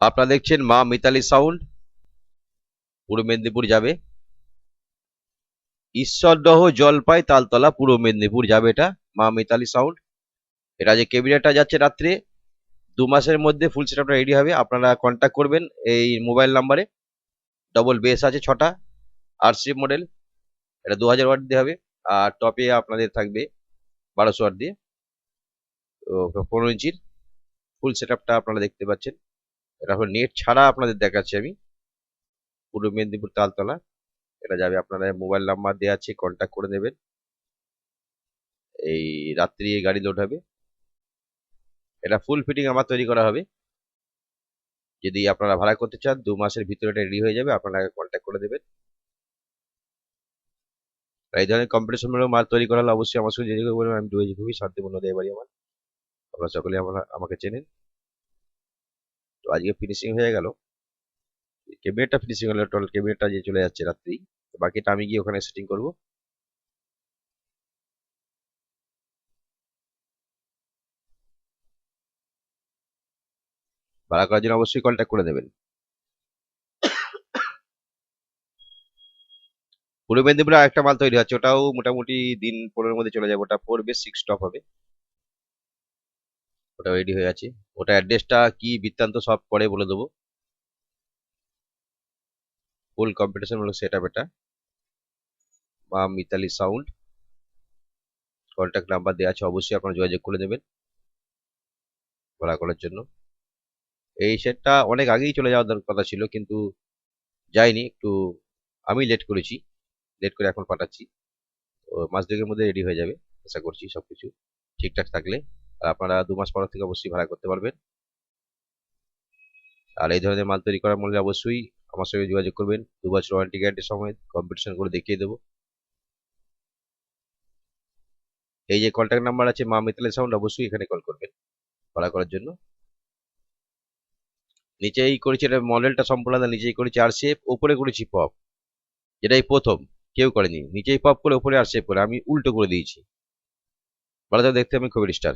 আপনারা দেখছেন মা মিতালি সাউন্ড। পূর্ব মেদিনীপুর যাবে। ঈশ্বরদহ জলপাই তালতলা পূর্ব মেদিনীপুর যাবে এটা, মা মিতালি সাউন্ড। এটা যে কেবিনেটটা যাচ্ছে রাত্রে, দু মাসের মধ্যে ফুল সেটআপটা রেডি হবে। আপনারা কন্ট্যাক্ট করবেন এই মোবাইল নাম্বারে ডবল বেস আছে ছটা আর সি মডেল এটা দু হাজার ওয়াট দিয়ে হবে। আর টপে আপনাদের থাকবে বারোশো ওয়াট দিয়ে। পনেরো ইঞ্চির ফুল সেটআপটা আপনারা দেখতে পাচ্ছেন। এটা হলো নেট ছাড়া আপনাদের দেখাচ্ছি আমি। পূর্ব মেদিনীপুর তালতলা। এটা যাবে আপনারা মোবাইল নাম্বার দেওয়া আছে কন্ট্যাক্ট করে নেবেন। এই রাত্রি এই গাড়ি লোড হবে। এটা ফুল ফিটিং আমার তৈরি করা হবে। যদি আপনারা ভাড়া করতে চান, দু মাসের ভিতরে এটা রেডি হয়ে যাবে, আপনারা কন্ট্যাক্ট করে দেবেন এই ধরনের কম্পিটিশন মূলক মাল তৈরি করা হলে অবশ্যই আমার সঙ্গে যোগাযোগ করবেন। আমি খুবই শান্তিপূর্ণ দেয় বাড়ি আমার। আপনারা সকলে আমরা, আমাকে চেনেন। তো আজকে ফিনিশিং হয়ে গেল। ক্যাবিনেটটা ফিনিশিং হলো টোটাল ক্যাবিনেটটা যে চলে যাচ্ছে রাত্রি। বাকিটা আমি গিয়ে ওখানে সেটিং করব। ভাড়া করার জন্য অবশ্যই কন্ট্যাক্ট করে দেবেন। পূর্ব মেদিনীপুরে একটা মাল তৈরি হচ্ছে, ওটাও মোটামুটি দিন পনেরোর মধ্যে চলে যাবে। ওটা পড়বে সিক্স স্টপ হবে। ওটা রেডি হয়ে আছে ওটা অ্যাড্রেসটা কি বৃত্তান্ত সব পরে বলে দেবো। ফুল কম্পিটিশন হলো সেট আপ এটা। মা মিতালি সাউন্ড কন্ট্যাক্ট নাম্বার দেওয়া আছে, অবশ্যই আপনারা যোগাযোগ করে নেবেন। ভাড়া করার জন্য। এই সেটটা অনেক আগেই চলে যাওয়ার কথা ছিল, কিন্তু যাইনি। একটু আমি লেট করেছি। লেট করে এখন পাঠাচ্ছি। মাস দুয়েকের মধ্যে রেডি হয়ে যাবে। আশা করছি সব কিছু ঠিকঠাক থাকলে। আপনারা দু মাস পর থেকে অবশ্যই ভাড়া করতে পারবেন। আর এই ধরনের মাল তৈরি করার মূল্যে অবশ্যই আমার সঙ্গে যোগাযোগ করবেন। দু বছর ওয়ারেন্টি গ্যারান্টির সময় কম্পিটিশন করে দেখিয়ে দেবো। এই যে কন্ট্যাক্ট নাম্বার আছে মা মিতালি সাউন্ড অবশ্যই এখানে কল করবেন ভাড়া করার জন্য। নিচেই করেছি এটা মডেলটা সম্পূর্ণ নিচেই করেছি আর শেপ ওপরে করেছি পপ যেটাই প্রথম, কেউ করেনি। নিচেই পপ করে, ওপরে আর শেপ করে। আমি উল্টো করে দিয়েছি। ভালো দেখতে আমি খুবই স্টার